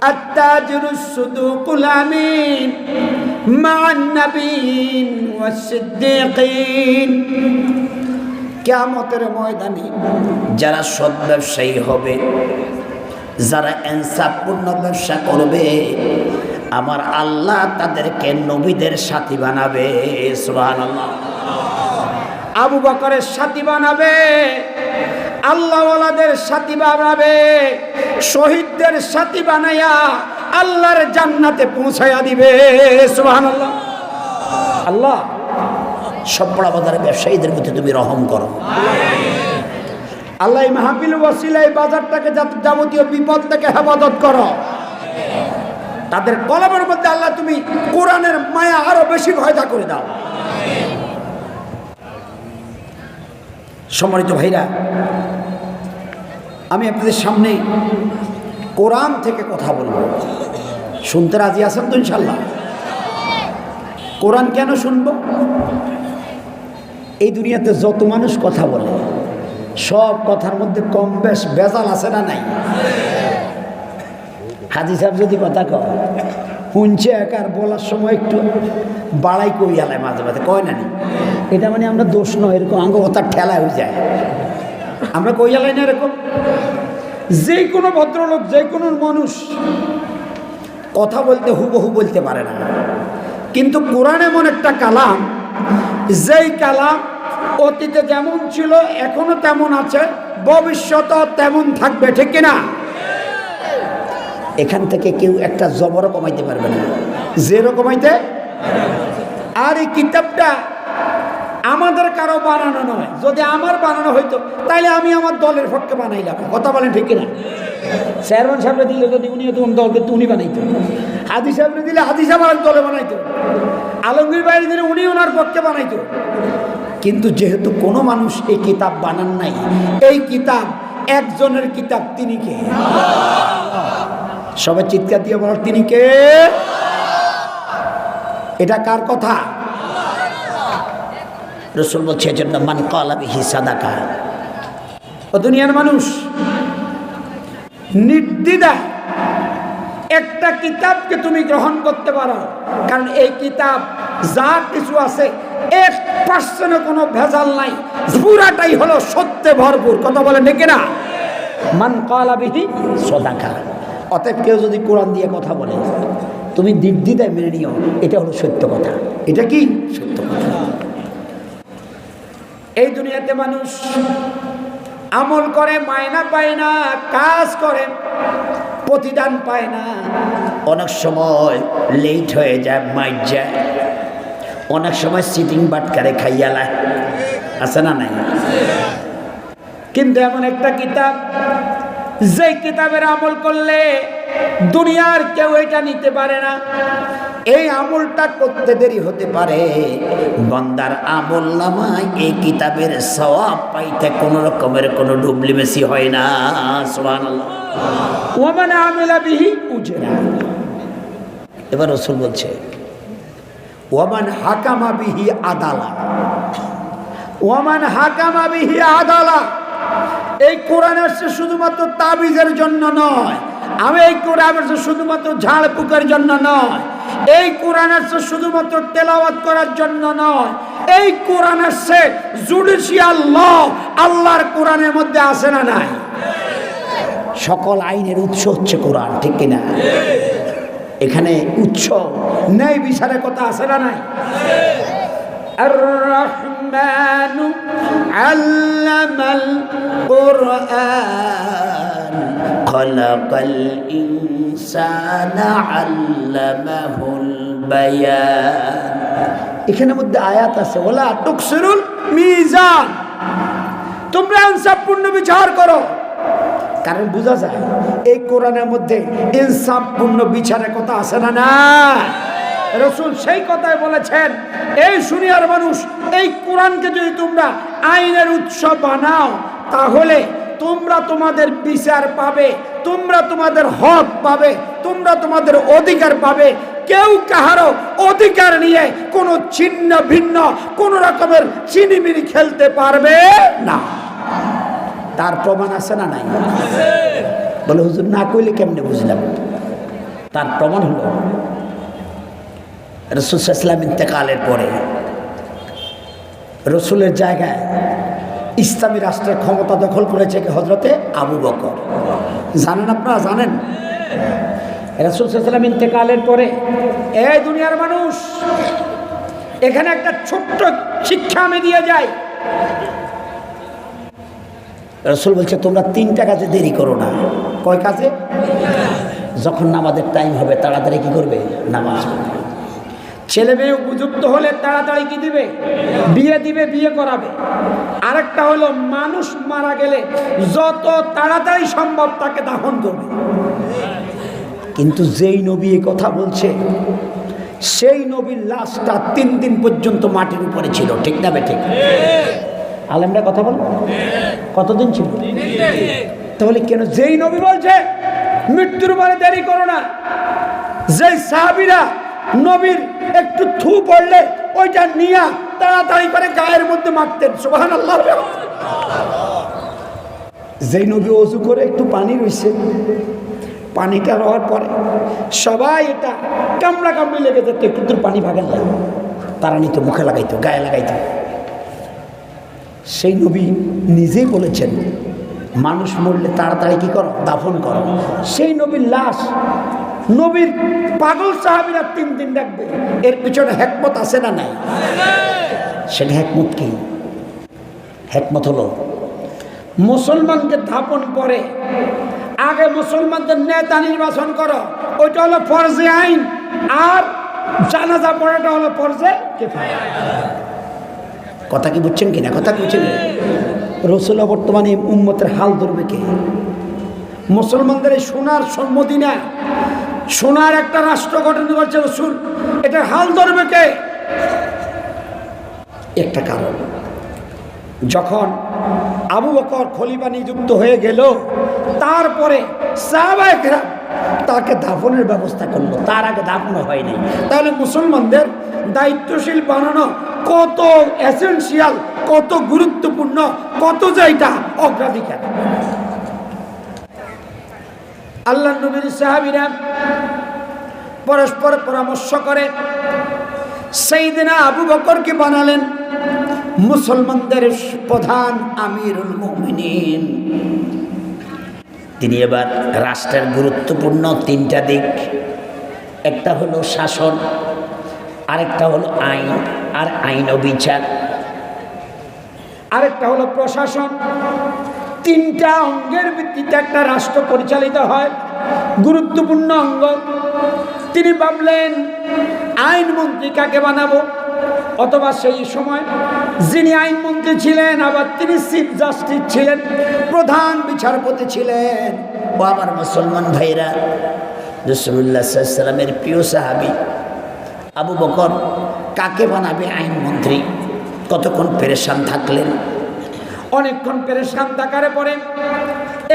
التاجر الصدوق الأمين مع النبيين والصديقين কেয়ামতের ময়দানে যারা সৎ ব্যবসায়ী হবে যারা এনসাফপূর্ণ ব্যবসা করবে আমার আল্লাহ তাদেরকে নবীদের সাথী বানাবে সুবহানাল্লাহ আবু বকরের সাথী বানাবে আল্লাহওয়ালাদের সাথী বানাবে, শহীদদের সাথী বানাইয়া আল্লাহর জান্নাতে পৌঁছাইয়া দিবে, সুবহানাল্লাহ। আল্লাহ, সব বড় বাজারের ব্যবসায়ীদের প্রতি তুমি রহম করো। আল্লাহ এই মাহফিল ওয়াসিলা এই বাজারটাকে যাবতীয় বিপদ থেকে হেফাজত করো। তাদের কলমের মধ্যে আল্লাহ তুমি কোরআনের মায়া আরও বেশি ভয়দা করে দাও। সম্মানিত ভাইরা, আমি আপনাদের সামনে কোরআন থেকে কথা বলব। শুনতে রাজি আছেন তো ইনশাল্লাহ কোরআন কেন শুনব? এই দুনিয়াতে যত মানুষ কথা বলে, সব কথার মধ্যে কম বেশ বেজাল আছে না নাই? হাজি সাহেব যদি কথা কয়, শুনছে এক আর বলার সময় একটু বাড়াই কই আলায় মাঝে মাঝে। কয় না নি? এটা মানে আমরা দোষ নয়, এরকম আঙ্গ কথা ঠেলা হয়ে যায়। আমরা কই আলাই না এরকম? যে কোনো ভদ্রলোক, যে কোনো মানুষ কথা বলতে হুবহু বলতে পারে না। কিন্তু কোরআন এমন একটা কালাম, যেই কালাম অতীতে যেমন ছিল, এখনও তেমন আছে ভবিষ্যত তেমন থাকবে, ঠিক কিনা এখান থেকে কেউ একটা জবরও কমাইতে পারবে না। জেরো কমাইতে আর এই কিতাবটা আমাদের কারও বানানো নয়। যদি আমার বানানো হইতো, তাইলে আমি আমার দলের পক্ষে বানাইলাম। কথা বলেন ঠিক কিনা? চেয়ারম্যান সাহেবরে দিলে যদি উনি হতো দলকে তো উনি বানাইতো। হাদি সাহেবরে দিলে হাদি সাহেব দলে বানাইতো। আলমগীর বাইরে দিলে উনি ওনার পক্ষে বানাইতো। কিন্তু যেহেতু কোনো মানুষ এই কিতাব বানান নাই, এই কিতাব একজনের কিতাব, তিনি কে? সবাই চিৎকার দিয়ে বলার তিনি কে? এটা কার কথা? রসুল বলছে, এজন্য মান কলাবিহি সাদাকা। ও দুনিয়ার মানুষ নির্দ্বিধা একটা কিতাবকে তুমি গ্রহণ করতে পারো। কারণ এই কিতাব যা কিছু আছে, এক পার্সেন্টে কোনো ভেজাল নাই। পুরাটাই হলো সত্যে ভরপুর। কথা বলে ডেকে না মান কলাবিহি সদাকা। অতএব কেউ যদি কোরআন দিয়ে কথা বলে, তুমি নির্দ্বিধায় মেনে নিও। এটা হলো সত্য কথা। এটা কি? সত্য কথা। এই দুনিয়াতে মানুষ আমল করে, মায়না পায় না, কাজ করে, প্রতিদান পায় না। অনেক সময় লেট হয়ে যায় মাইট যায়। অনেক সময় সিটিং বাটকারে খাইয়ালা আছে না নাই? কিন্তু এমন একটা কিতাব যে কিতাবের আমল করলে দুনিয়ার কেউ এটা নিতে পারে না। এই আমলটা করতে দেরি হতে পারে। বন্দার আমল নামায় এই কিতাবের সওয়াব পাইতে কোনো রকমের কোনো ডুবলি বেশি হয় না। সুবহানাল্লাহ। ওমান আমিলা বিহি উজরা। এবার রসুল বলছে ওমান হাকামা বিহি আদালা। ওমান হাকামা বিহি আদালা। এই কোরআন আসছে শুধুমাত্র তাবিজের জন্য নয়। আমি এই কোরআন আসছে শুধুমাত্র ঝাড় ফুকের জন্য নয়। এই কোরআন আসছে শুধুমাত্র তেলাওয়াত করার জন্য নয়, এই কোরআন আসছে জুডিশিয়াল ল আল্লাহর কোরআনের মধ্যে আসে না নাই? সকল আইনের উৎস হচ্ছে কোরআন, ঠিক কিনা? এখানে উৎস ন্যায় বিচারের কথা আসে না নাই? الرحمن علم القرآن خلق الإنسان علمه البيان এখানে মধ্যে আয়াত আছে ওলা টুকসিরুল মিজান তোমরা ইনসাফপূর্ণ বিচার করো কারণ বোঝা যায় এই কোরআনের মধ্যে ইনসাফপূর্ণ বিচারের কথা আছে না না রসুল সেই কথায় বলেছেন, এই শুনিয়ার মানুষ, এই কোরআনকে যদি তোমরা আইনের উৎস বানাও, তাহলে তোমরা তোমাদের বিচার পাবে, তোমরা তোমাদের হক পাবে, তোমরা তোমাদের অধিকার পাবে। কেউ কাহারও অধিকার নিয়ে কোনো ছিন্ন ভিন্ন, কোন রকমের চিনিমিনি খেলতে পারবে না। তার প্রমাণ আছে না নাই? বলে, হুজুর, না কইলে কেমনে বুঝলাম? তার প্রমাণ হলো রসুলাম ইন্তেকালের পরে রসুলের জায়গায় ইসলামী রাষ্ট্রের ক্ষমতা দখল করেছে হজরতে আবু বকর। জানেন আপনারা, জানেন? রসুলাম ইন্তেকালের পরে, এই দুনিয়ার মানুষ, এখানে একটা ছোট্ট শিক্ষা আমি দিয়ে যাই। রসুল বলছে, তোমরা তিনটা কাজে দেরি করো না। কয় কাজে? যখন নামাজের টাইম হবে, তাড়াতাড়ি কি করবে? নামাজ ছেলে মেয়ে উপযুক্ত হলে তাড়াতাড়ি কি দিবে? বিয়ে দিবে, বিয়ে করাবে। আরেকটা হলো, মানুষ মারা গেলে যত তাড়াতাড়ি সম্ভব তাকে দাফন করবে। কিন্তু যেই নবী কথা বলছে, সেই নবীর লাশটা তিন দিন পর্যন্ত মাটির উপরে ছিল, ঠিক না ঠিক? আলেমরা কথা বল কতদিন ছিল? তাহলে কেন যেই নবী বলছে, মৃত্যুর পরে দেরি করো না। যেই সাহাবিরা নবীর একটু থু পড়লে ওইটা নিয়া তাড়াতাড়ি করে গায়ের মধ্যে মারতেন সুবাহান আল্লাহ যেই নবী অজু করে একটু পানি রইছে, পানিটা রওয়ার পরে সবাই এটা কামড়া কামড়ি লেগে যেত, একটু দূর পানি ভাগেন না। তারা নিত, মুখে লাগাইতো, গায়ে লাগাইতো। সেই নবী নিজেই বলেছেন, মানুষ মরলে তাড়াতাড়ি কি করো? দাফন করো। সেই নবীর লাশ নবীর পাগল সাহাবিরা তিন দিন রাখবে। এর পিছনে হেকমত আছে না নাই? সেটা হেকমত কি? হেকমত হলো, মুসলমানকে ধাপন করে, আগে মুসলমানদের নেতা নির্বাচন করো, ওইটা হলো ফরজে আইন, আর জানাজা পড়াটা হলো ফরজে কথা কি বুঝছেন কিনা? কথা কি বুঝছেন রসুল্লাহ বর্তমানে উম্মতের হাল ধরবে কে? মুসলমানদের সোনার মদিনা সোনার একটা রাষ্ট্র গঠন করছে রসুল, এটার হাল ধরবে কে? একটা কারণ, যখন আবু বকর খলিফা নিযুক্ত হয়ে গেল, তারপরে তাকে দাফনের ব্যবস্থা করল। তার আগে দাফনও হয়নি তাহলে মুসলমানদের দায়িত্বশীল বানানো কত এসেন্সিয়াল কত গুরুত্বপূর্ণ, কত জায়গা অগ্রাধিকার? আল্লাহ নবীর সাহাবিরা পরস্পর পরামর্শ করে সেই দিনা আবু বকরকে বানালেন মুসলমানদের প্রধান আমিরুল মুমিনিন। তিনি এবার রাষ্ট্রের গুরুত্বপূর্ণ তিনটা দিক, একটা হলো শাসন, আরেকটা হলো আইন, আর আইন ও বিচার। আরেকটা হলো প্রশাসন তিনটা অঙ্গের ভিত্তিতে একটা রাষ্ট্র পরিচালিত হয়, গুরুত্বপূর্ণ অঙ্গ। তিনি ভাবলেন, আইনমন্ত্রী কাকে বানাবো? অথবা সেই সময় যিনি আইনমন্ত্রী ছিলেন, আবার তিনি চিফ জাস্টিস ছিলেন, প্রধান বিচারপতি ছিলেন। ও আমার মুসলমান ভাইরা রসুল্লাহ সাল্লামের প্রিয় সাহাবি আবু বকর কাকে বানাবে আইনমন্ত্রী? কতক্ষণ পেরেশান থাকলেন? অনেকক্ষণ পেরে শান্ত আকারে পরে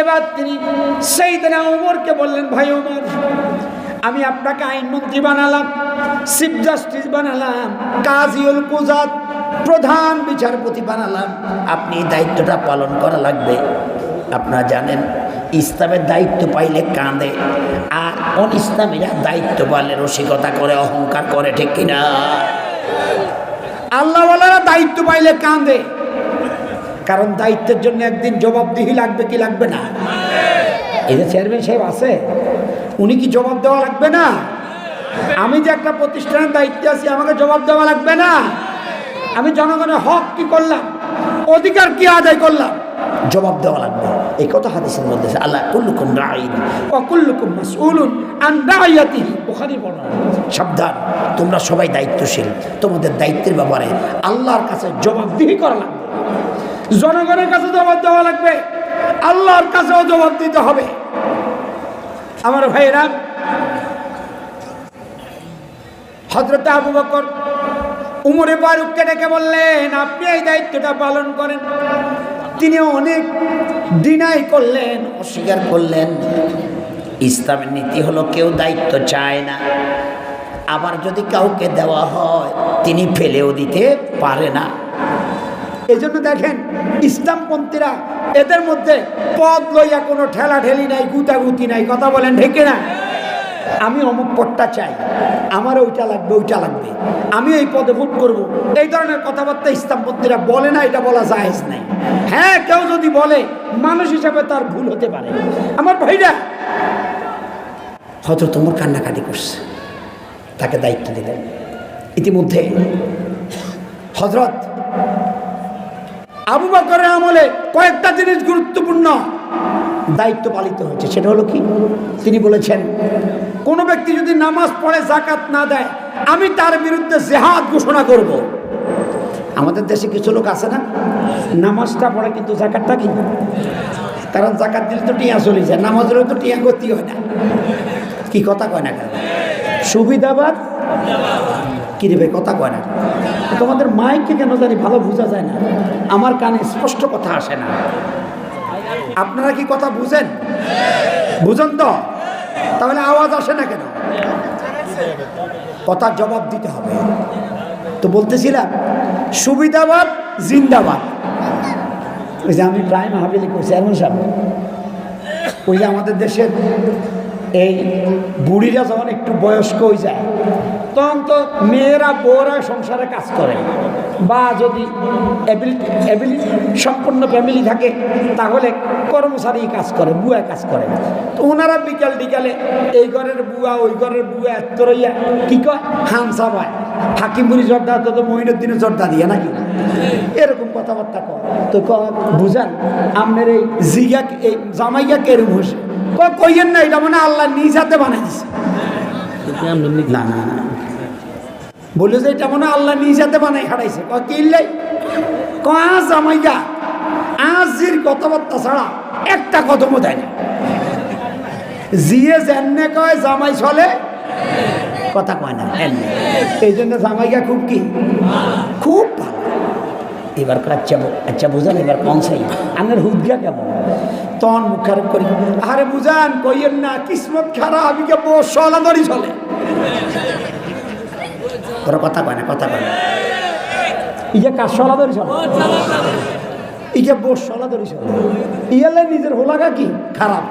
এবার তিনি সেই দিনে ওমরকে বললেন, ভাই ওমর, আমি আপনাকে আইনমন্ত্রী বানালাম, চিফ জাস্টিস বানালাম, কাজিউল কুজাত প্রধান বিচারপতি বানালাম। আপনি দায়িত্বটা পালন করা লাগবে। আপনারা জানেন, ইসলামের দায়িত্ব পাইলে কাঁদে, আর অন ইসলামীরা দায়িত্ব পাইলে রসিকতা করে, অহংকার করে, ঠিক কিনা? আল্লাহওয়ালারা দায়িত্ব পাইলে কাঁদে। কারণ দায়িত্বের জন্য একদিন জবাবদিহি লাগবে কি লাগবে না? এই যে চেয়ারম্যান সাহেব আছে উনি কি জবাব দেওয়া লাগবে না? আমি যে একটা প্রতিষ্ঠানের দায়িত্বে আছি আমাকে জবাব দেওয়া লাগবে না? আমি জনগণের হক কি করলাম? অধিকার কি আদায় করলাম? জবাব দেওয়া লাগবে। এই কথা হাদিসের মধ্যে আল্লাহ কুল্লুকুম রাইন ও কুল্লুকুম মাসউলুন আন রাইয়াতিহি বুখারী বর্ণনা। সাবধান তোমরা সবাই দায়িত্বশীল তোমাদের দায়িত্বের ব্যাপারে আল্লাহর কাছে জবাবদিহি করা লাগবে। জনগণের কাছে জবাব দেওয়া লাগবে। আল্লাহর কাছেও জবাব দিতে হবে। আমার ভাইয়েরা হজরত আবু বকর উমরে ফারুককে ডেকে বললেন, আপনি এই দায়িত্বটা পালন করেন। তিনি অনেক ডিনাই করলেন, অস্বীকার করলেন। ইসলামের নীতি হলো কেউ দায়িত্ব চায় না। আবার যদি কাউকে দেওয়া হয়, তিনি ফেলেও দিতে পারে না। এই জন্য দেখেন ইসলামপন্থীরা এদের মধ্যে পদ লইয়া কোনো ঠেলা ঠেলি নাই, গুতাগুতি নাই, কথা বলেন ঢেকে না আমি অমুক পদটা চাই আমার ওইটা লাগবে ওইটা লাগবে। আমি এই পদে ভোট করব। এই ধরনের কথাবার্তা ইসলামপন্থীরা বলে না, এটা বলা জায়েজ নাই। হ্যাঁ কেউ যদি বলে, মানুষ হিসাবে তার ভুল হতে পারে। আমার ভাইরা হয়তো তোমার কান্নাকাটি করছে। তাকে দায়িত্ব দিলেন। ইতিমধ্যে হজরত আবু বকরের আমলে কয়েকটা জিনিস গুরুত্বপূর্ণ দায়িত্ব পালিত হয়েছে। সেটা হলো কি? তিনি বলেছেন, কোনো ব্যক্তি যদি নামাজ পড়ে জাকাত না দেয়, আমি তার বিরুদ্ধে জেহাদ ঘোষণা করব। আমাদের দেশে কিছু লোক আছে না? নামাজটা পড়ে কিন্তু জাকাতটা কি? কারণ জাকাত দিলে তো টিয়া চলে যায় নামাজ তো টিয়া গতি হয় না। কি কথা কয় না কেন? সুবিধাবাদ কি ভাই কথা কয় না। তোমাদের মাইককে কেন জানি ভালো বোঝা যায় না। আমার কানে স্পষ্ট কথা আসে না। আপনারা কি কথা বুঝেন? বুঝেন তো? তাহলে আওয়াজ আসে না কেন? কথার জবাব দিতে হবে। তো বলতেছিলাম, সুবিধাবাদ, জিন্দাবাদ। ওই যে আমি প্রায় মাহাবিলি করছি, এমন সাহেব ওই যে আমাদের দেশের এই বুড়িরা যখন একটু বয়স্ক হয়ে যায় তখন তো মেয়েরা, বউরা সংসারে কাজ করে। বা যদি সম্পন্ন ফ্যামিলি থাকে, তাহলে কর্মচারী কাজ করে, বুয়া কাজ করে। তো ওনারা বিকাল বিকালে এই ঘরের বুয়া, ওই ঘরের বুয়া এত কি কয়? হামসা পায় হাকিমপুরি জর্দা, তো তো মহিনুদ্দিনের জর্দা দিয়ে নাকি? এরকম কথাবার্তা কয়। তো ক- বুঝান, আপনার এই জিগা এই জামাইয়া কেরম হসে কইয়েন না, এটা মানে আল্লাহ নিজ হাতে বানাই দিছে। না না না। বলে যে এটা মনে আল্লাহ নিজ হাতে বানাই হারাইছে ক কিনলে ক আজ জামাইয়া আজ জির কথাবার্তা ছাড়া একটা কদমও দেয় না। জিয়ে জেনে কয়, জামাই চলে, কথা কয় না। এই জন্য জামাইয়া খুব কি? খুব ভালো। এবার আচ্ছা আচ্ছা বুঝান এবার সাই আনের হুদগা কেমন? তখন মুখ খারাপ করি। আরে বুঝান, কইয়েন না, কিসমত খারাপ আমি কে বসলা ধরি চলে। ওরা কথা কয় না, কথা কয় না। ইয়ে কাজ সলা ধরি চলে? ইয়ে বোস সলা ধরি চলে। ইয়ালে নিজের হোলাগা কি? খারাপ।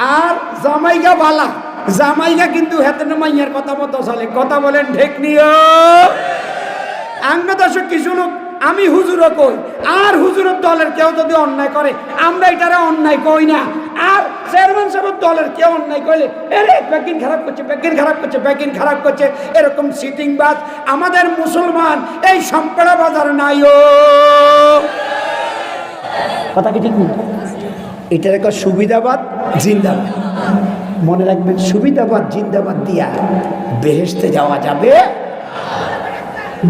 আর জামাইগা বালা। জামাইগা কিন্তু হেতন মাইয়ার কথা মতো চলে। কথা বলেন, ঢেক নিও। আঙ্গ দর্শক, কিছু লোক আমি হুজুরও কই, আর হুজুরের দলের কেউ যদি অন্যায় করে, আমরা এটারে অন্যায় কই না। আর চেয়ারম্যান সাহেবের দলের কেউ অন্যায় করলে এরে ব্যাকিং খারাপ করছে ব্যাকিং খারাপ করছে ব্যাকিং খারাপ করছে, এরকম সিটিং বাস আমাদের মুসলমান, এই সম্পেড়া বাজার নাই ও। কথা কি ঠিক এটার একটা সুবিধাবাদ, জিন্দাবাদ। মনে রাখবেন, সুবিধাবাদ, জিন্দাবাদ দিয়া বেহেস্তে যাওয়া যাবে।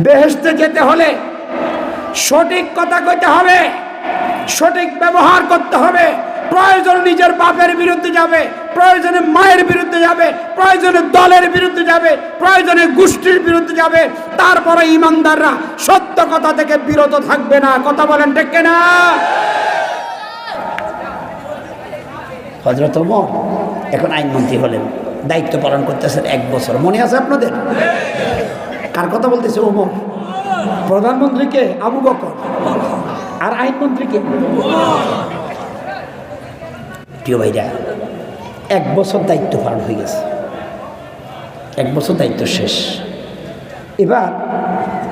বেহেস্তে যেতে হলে সঠিক কথা কইতে হবে, সঠিক ব্যবহার করতে হবে। প্রয়োজন নিজের বাপের বিরুদ্ধে যাবে, প্রয়োজনে মায়ের বিরুদ্ধে যাবে, প্রয়োজনে দলের বিরুদ্ধে যাবে, প্রয়োজনে গোষ্ঠীর বিরুদ্ধে যাবে। তারপরে ইমানদাররা সত্য কথা থেকে বিরত থাকবে না। কথা বলেন ঠিক না হজরত এখন আইনমন্ত্রী হলেন, দায়িত্ব পালন করতেছেন এক বছর। মনে আছে আপনাদের? কার কথা বলতেছে ওমর? প্রধানমন্ত্রীকে আবু বকর আর আইনমন্ত্রীকে। প্রিয় ভাইরা, এক বছর দায়িত্ব পালন হয়ে গেছে। এক বছর দায়িত্ব শেষ। এবার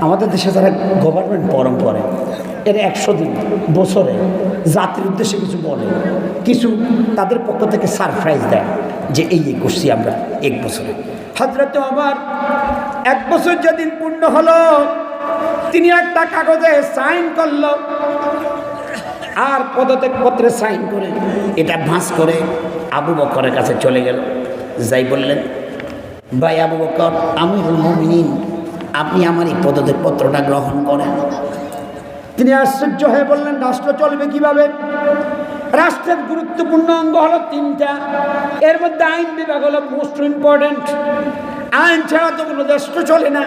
আমাদের দেশে যারা গভর্নমেন্ট পরম করে এর একশো দিন বছরে জাতির উদ্দেশ্যে কিছু বলে, কিছু তাদের পক্ষ থেকে সারপ্রাইজ দেয় যে এই এই করছি আমরা এক বছরে। হজরত আমার এক বছর যেদিন পূর্ণ হলো তিনি একটা কাগজে সাইন করল। আর পদত্যাগ পত্রে সাইন করে এটা ভাঁজ করে আবু বকরের কাছে চলে গেল। যাই বললেন, ভাই আবু বকর, আমিরুল মুমিনিন, আপনি আমার এই পদত্যাগ পত্রটা গ্রহণ করেন। তিনি আশ্চর্য হয়ে বললেন, রাষ্ট্র চলবে কীভাবে? রাষ্ট্রের গুরুত্বপূর্ণ অঙ্গ হলো তিনটা। এর মধ্যে আইন বিভাগ হলো মোস্ট ইম্পর্টেন্ট আইন ছাড়া তো কোনো রাষ্ট্র চলে না।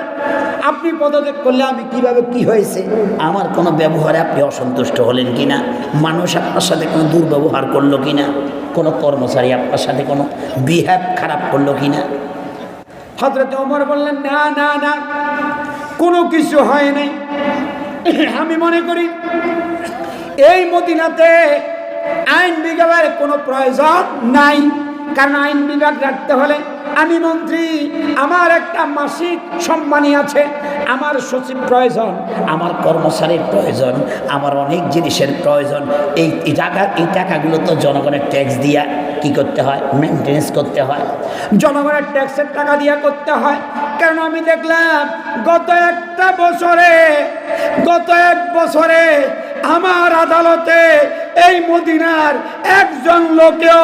আপনি পদত্যাগ করলে আমি কীভাবে কি হয়েছে? আমার কোনো ব্যবহারে আপনি অসন্তুষ্ট হলেন কি না মানুষ আপনার সাথে কোনো দুর্ব্যবহার করল কি না কোনো কর্মচারী আপনার সাথে কোনো বিহেভ খারাপ করল কি না হজরত ওমর বললেন না না না কোনো কিছু হয় নাই। আমি মনে করি এই মদিনাতে আইন বিভাগের কোনো প্রয়োজন নাই। কারণ আইন বিভাগ রাখতে হলে আমি মন্ত্রী, আমার একটা মাসিক সম্মানী আছে। আমার সচিব প্রয়োজন, আমার কর্মচারীর প্রয়োজন, আমার অনেক জিনিসের প্রয়োজন। এই টাকা এই টাকাগুলো তো জনগণের ট্যাক্স দিয়া কি করতে হয়? মেনটেন্স করতে হয়। জনগণের ট্যাক্সের টাকা দিয়া করতে হয়। কারণ আমি দেখলাম, গত একটা বছরে, গত এক বছরে আমার আদালতে এই মদিনার একজন লোকেও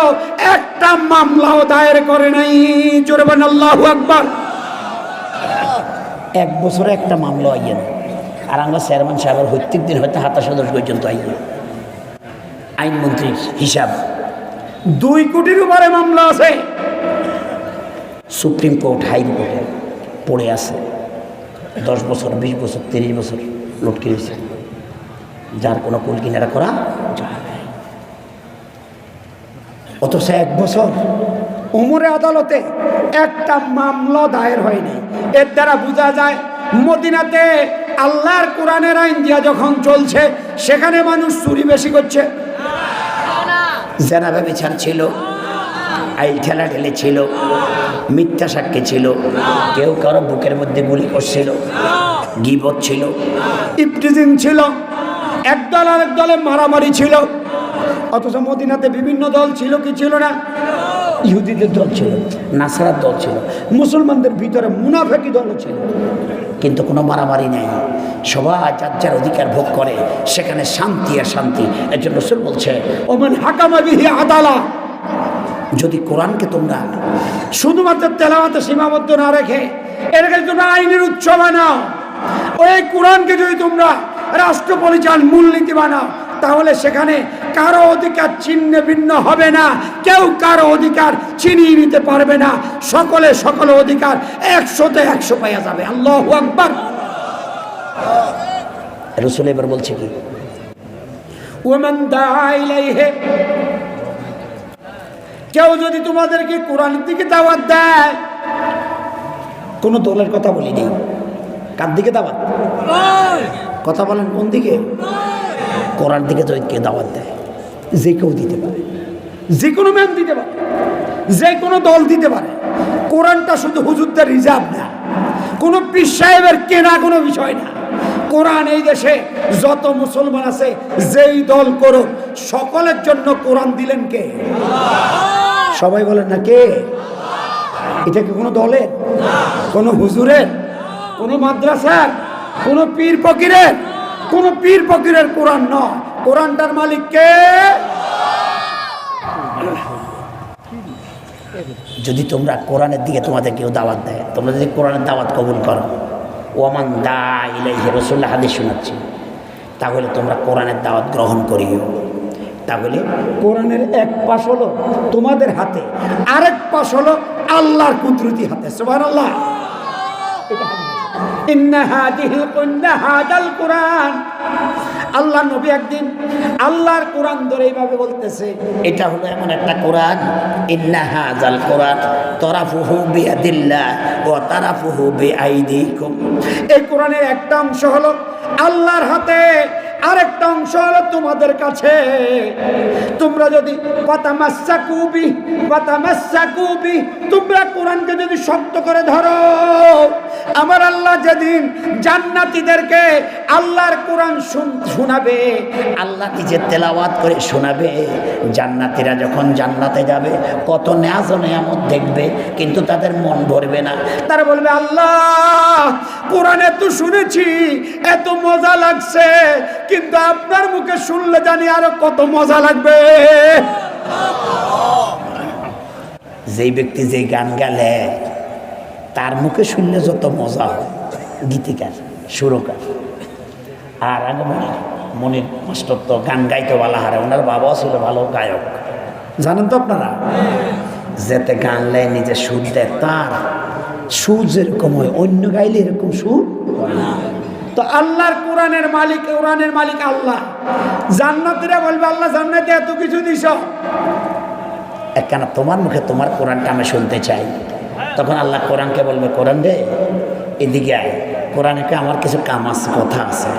একটা মামলাও দায়ের করে নাই। জোরে বলেন আল্লাহু আকবার। এক বছরে একটা মামলা আইয়েন আর আমরা চেয়ারম্যান সাহেবের প্রত্যেক দিন হয়তো হাতা সদস্য পর্যন্ত আইয়েন আইনমন্ত্রীর হিসাব। দুই কোটির উপরে মামলা আছে। সুপ্রিম কোর্ট হাইকোর্টে পড়ে আছে। দশ বছর বিশ বছর তিরিশ বছর লটকে রয়েছে। যার কোনো কুল কিনারা করা যায় না। অথচ এক বছর উমরে আদালতে একটা মামলা দায়ের হয়নি। এর দ্বারা বোঝা যায়, মদিনাতে আল্লাহর কোরআনের আইন দিয়া যখন চলছে, সেখানে মানুষ চুরি বেশি করছে। জেনাবে বিচার ছিল, আইল ঠেলা ঠেলে ছিল, মিথ্যা সাক্ষী ছিল, কেউ কারও বুকের মধ্যে গুলি করছিল, গিবত ছিল, ইফটিজিং ছিল। একদল আরেক দলে মারামারি ছিল। অথচ মদিনাতে বিভিন্ন দল ছিল কি ছিল না? ইহুদিদের দল ছিল, নাসারার দল ছিল, মুসলমানদের ভিতরে মুনাফেকি দলও ছিল। কিন্তু কোনো মারামারি নেই। সবাই যার যার অধিকার ভোগ করে, সেখানে শান্তি আর শান্তি। এর জন্য রসুল বলছে, ওমান হাকামা বিহি আদালা। যদি কোরআনকে তোমরা শুধুমাত্র তেলাওয়াতে সীমাবদ্ধ না রেখে এটাকে তোমরা আইনের উৎস বানাও, ওই কোরআনকে যদি তোমরা রাষ্ট্র পরিচালন মূলনীতি বানাও তাহলে সেখানে কারও অধিকার ছিন্ন ভিন্ন হবে না। কেউ কারও অধিকার ছিনিয়ে নিতে পারবে না। সকলে সকল অধিকার একশোতে একশো পাইয়া যাবে। আল্লাহ আকবার। রসুল এবার বলছে কি? ওমান কেউ যদি তোমাদেরকে কোরআনের দিকে দাওয়াত দেয় কোনো দলের কথা বলিনি। কার দিকে দাওয়াত? কথা বলেন কোন দিকে? কোরআন দিকে যদি কে দাওয়াত দেয়। যে কেউ দিতে পারে। যে কোনো ম্যাম দিতে পারে। যে কোনো দল দিতে পারে। কোরআনটা শুধু হুজুরদের রিজার্ভ না। কোনো পীর সাহেবের কেনা কোনো বিষয় না। কোরআন এই দেশে যত মুসলমান আছে, যেই দল করুক, সকলের জন্য কোরআন দিলেন কে? সবাই বলেন না কে? এটা কি কোনো দলের? কোনো হুজুরের? কোনো মাদ্রাসার? কোনো পীর ফকিরের, কোনো পীর ফকিরের কোরআন নয়। কোরআনটার মালিক কে? যদি তোমরা কোরআনের দিকে তোমাদের কেউ দাওয়াত দেয়, তোমরা যদি কোরআনের দাওয়াত কবুল করো। ওমান দা ইলাইহি রসুল্লাহ হাদিস শোনাচ্ছি। তাহলে তোমরা কোরআনের দাওয়াত গ্রহণ করিও। তাহলে কোরআনের এক পাশ হলো তোমাদের হাতে, আরেক পাশ হলো আল্লাহর কুদরতি হাতে। সুবহানাল্লাহ। এটা আল্লাহ নবী একদিন আল্লাহর কোরআন ধরে এইভাবে বলতেছে, এটা হলো এমন একটা কোরআন, ইন্না হাজাল কোরআন, তরাফুহু বিয়াদিল্লাহ ও তারাফুহু বিআইদিকুম। এই কোরআনের একটা অংশ হলো আল্লাহর হাতে আরেকটা অংশ হলো তোমাদের কাছে। তোমরা যদি কুবি তোমরা কোরআনকে যদি শক্ত করে ধরো, আমার আল্লাহ যেদিন জান্নাতীদেরকে আল্লাহর কোরআন শোনাবে, আল্লাহ নিজে তেলাওয়াত করে শোনাবে, জান্নাতীরা যখন জান্নাতে যাবে, কত ন্যাজ নেয়ামত দেখবে, কিন্তু তাদের মন ভরবে না। তারা বলবে, আল্লাহ, কোরআনে তো শুনেছি, এত মজা লাগছে কিন্তু আপনার মুখে শুনলে জানি আরও কত মজা লাগবে। যেই ব্যক্তি যে গান গালে, তার মুখে শুনলে যত মজা হয়, গীতিকার, সুরকার। আর আগে মনে মনির মাস্টার তো গান গাইতে বলা হারে, ওনার বাবাও ছিল ভালো গায়ক। জানেন তো আপনারা? যেতে গান লেয় নিজে সুর দেয়, তার সুর যেরকম হয়, অন্য গাইলে এরকম সুর হয় না। তো আল্লাহর কোরআনের মালিক কোরআনের মালিক আল্লাহ। জান্নাতিরা বলবে, আল্লাহ, জান্নাতে এত কিছু দিছ? একখানা তোমার মুখে তোমার কোরআনটা আমি শুনতে চাই। তখন আল্লাহ কোরআনকে বলবে, কোরআন রে, এদিকে আয়। কোরআনকে আমার কিছু কাম আছে, কথা আছে?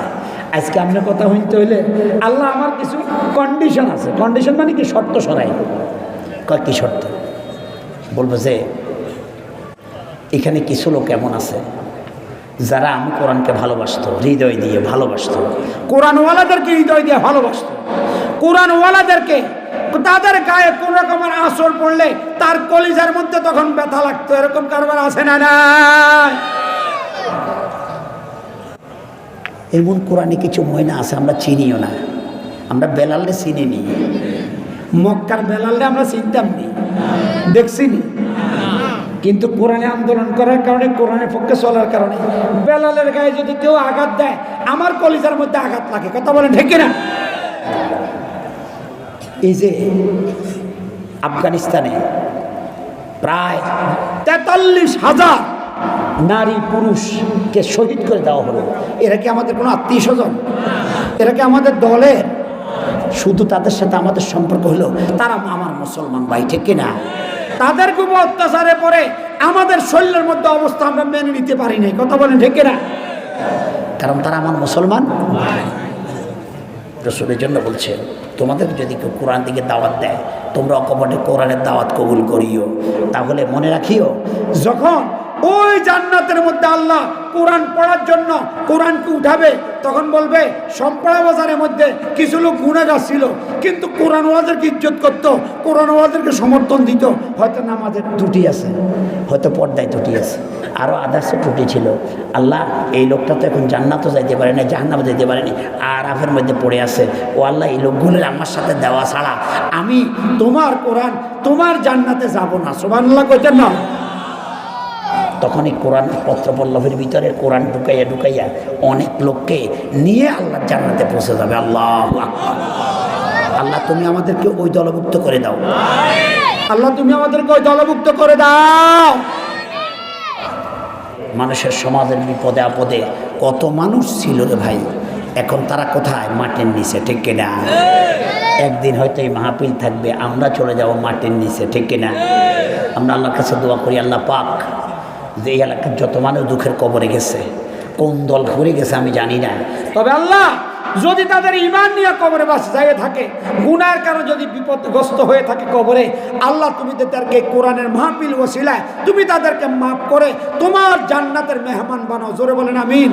আজকে আপনার কথা শুনতে হইলে আল্লাহ আমার কিছু কন্ডিশন আছে। কন্ডিশন মানে কি? শর্ত সরাই। কয়, কি শর্ত? বলব যে, এখানে কিছু লোক এমন আছে যারা আমি কোরআনকে ভালোবাসতো, হৃদয় দিয়ে ভালোবাসত। কোরআনওয়ালাদেরকে হৃদয় দিয়ে ভালোবাসতো। কোরআনওয়ালাদেরকে, তাদের গায়ে কোন রকমের আসর পড়লে তার কলিজার মধ্যে তখন ব্যথা লাগতো। এরকম কারবার আছে না না এমন কোরআনে কিছু ময়না আছে, আমরা চিনিও না। আমরা বেলালে চিনি নি মক্কার বেলালে আমরা চিনতাম নি। দেখছি নি। কিন্তু কোরআনে আন্দোলন করার কারণে কোরআনের পক্ষে চলার কারণে, বেলালের গায়ে যদি কেউ আঘাত দেয়, আমার কলিজার মধ্যে আঘাত লাগে। কথা বলেন ঠিক না এই যে আফগানিস্তানে প্রায় তেতাল্লিশ হাজার নারী পুরুষকে শহীদ করে দেওয়া হলো। এরা কি আমাদের কোনো আত্মীয় স্বজন? এরা কি আমাদের দলের? শুধু তাদের সাথে আমাদের সম্পর্ক হলো? তারা আমার মুসলমান ভাই, ঠিক কিনা? তাদের খুব অত্যাচারে পরে আমাদের শরীরের মধ্যে অবস্থা আমরা মেনে নিতে পারি নাই। কথা বলেন ঢেকেরা কারণ তারা আমার মুসলমান। রসুলের জন্য বলছে, তোমাদের যদি কেউ কোরআন দিকে দাওয়াত দেয়, তোমরা অকপটে কোরআনের দাওয়াত কবুল করিও। তাহলে মনে রাখিও, যখন ওই জান্নাতের মধ্যে আল্লাহ কোরআন পড়ার জন্য কোরআনকে উঠাবে, তখন বলবে সম্পড়া বাজারের মধ্যে কিছু লোক গুণাগার ছিল, কিন্তু কোরআন ওয়াদেরকে ইজ্জত করতো কোরআন ওয়াদেরকে সমর্থন দিত। হয়তো নামাজের ত্রুটি আছে, হয়তো পর্দায় ত্রুটি আছে আরও আদার্সে ত্রুটি ছিল। আল্লাহ, এই লোকটা তো এখন জান্নাতও যাইতে পারে না জাহান্নামে যাইতে পারেনি আর আফের মধ্যে পড়ে আছে। ও আল্লাহ, এই লোকগুলোর আমার সাথে দেওয়া ছাড়া আমি তোমার কোরআন, তোমার জান্নাতে যাব না। সোমান আল্লাহ কইতেন না। তখন এই কোরআন পত্রপল্লবের ভিতরে কোরআন ঢুকাইয়া ঢুকাইয়া অনেক লোককে নিয়ে আল্লাহ জান্নাতে পৌঁছে যাবে। আল্লাহ আল্লাহ, তুমি আমাদেরকে ওই দলভুক্ত করে দাও। আল্লাহ, তুমি আমাদেরকে ওই দলভুক্ত করে দাও। মানুষের সমাজের বিপদে আপদে কত মানুষ ছিল রে ভাই? এখন তারা কোথায়? মাটির নিচে, ঠিক কিনা? একদিন হয়তো এই মাহফিল থাকবে, আমরা চলে যাব মাটির নিচে, ঠিক কিনা? আমরা আল্লাহর কাছে দোয়া করি, আল্লাহ পাক যে এলাকার যত মানুষ দুঃখের কবরে গেছে, কোন দল ঘুরে গেছে আমি জানি না। তবে আল্লাহ যদি তাদের ইমান নিয়ে কবরে বাস যায় থাকে, গুনার কারণে যদি বিপদগ্রস্ত হয়ে থাকে কবরে, আল্লাহ তুমি তাদেরকে কোরআনের মাহফিল ওসিলায় তুমি তাদেরকে মাফ করে তোমার জান্নাতের মেহমান বানাও। জোরে বলেন, আমিন।